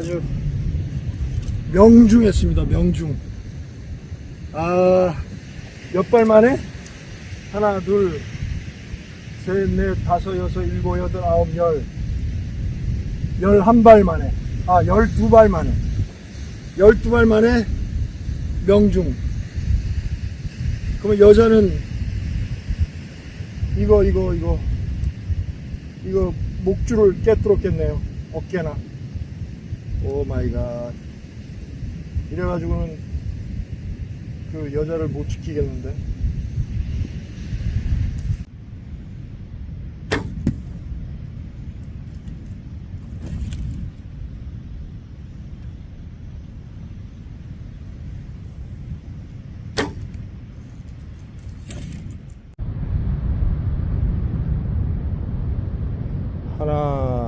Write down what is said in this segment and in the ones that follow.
아주 명중했습니다. 명중. 아, 몇 발 만에? 하나, 둘, 셋, 넷, 다섯, 여섯, 일곱, 여덟, 아홉, 열. 열한 발 만에. 아, 열두 발 만에. 열두 발 만에 명중. 그러면 여자는 이거, 이거, 이거. 이거 목줄을 깨뚫었겠네요. 어깨나. 오 마이 갓. 이래가지고는 그 여자를 못 지키겠는데. 하나, 둘,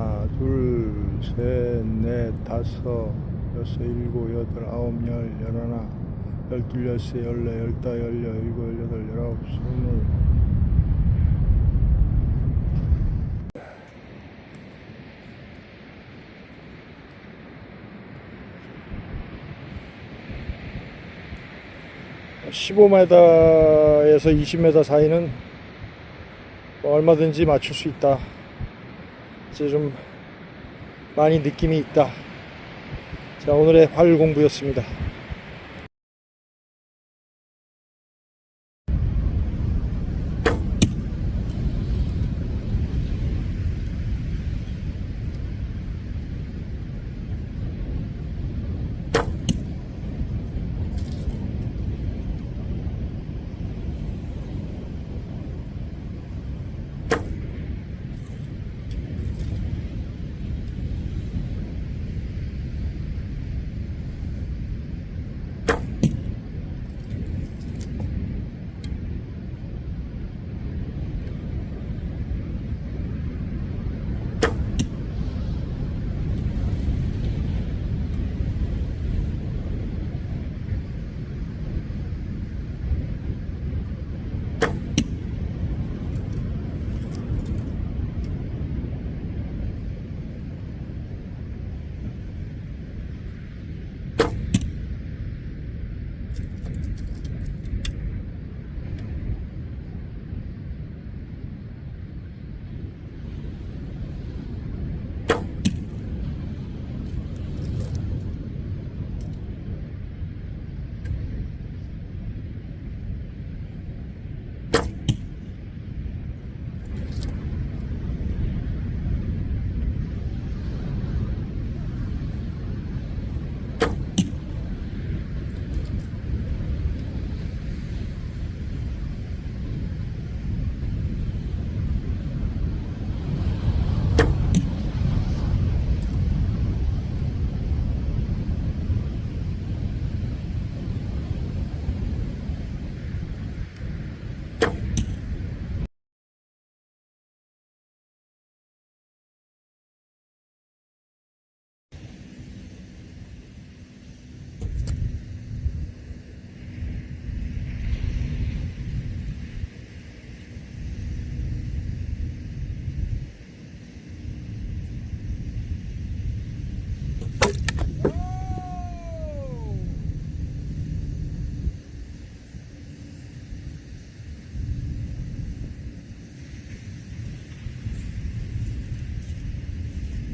셋, 넷, 다섯, 여섯, 일곱, 여덟, 아홉, 열, 열하나, 열둘, 열세, 열네, 열다, 열여, 열일곱, 열여덟, 열아홉, 스물. (15m에서 20m) 사이는 뭐 얼마든지 맞출 수 있다. 이제 좀 많이 느낌이 있다. 자, 오늘의 활 공부였습니다.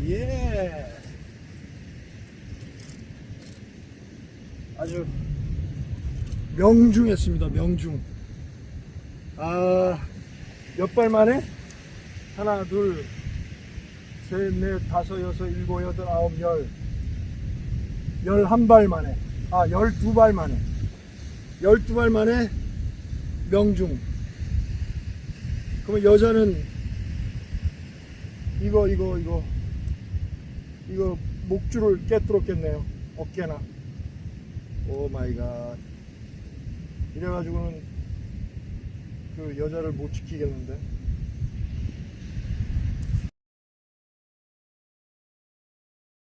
예. 아주 명중했습니다. 명중. 아, 몇 발 만에? 하나, 둘, 셋, 넷, 다섯, 여섯, 일곱, 여덟, 아홉, 열. 열한 발 만에. 아, 열두 발 만에. 열두 발 만에 명중. 그러면 여자는 이거, 이거, 이거. 이거 목줄을 깨뚫었겠네요. 어깨나. 오 마이 갓. 이래가지고는 그 여자를 못 지키겠는데.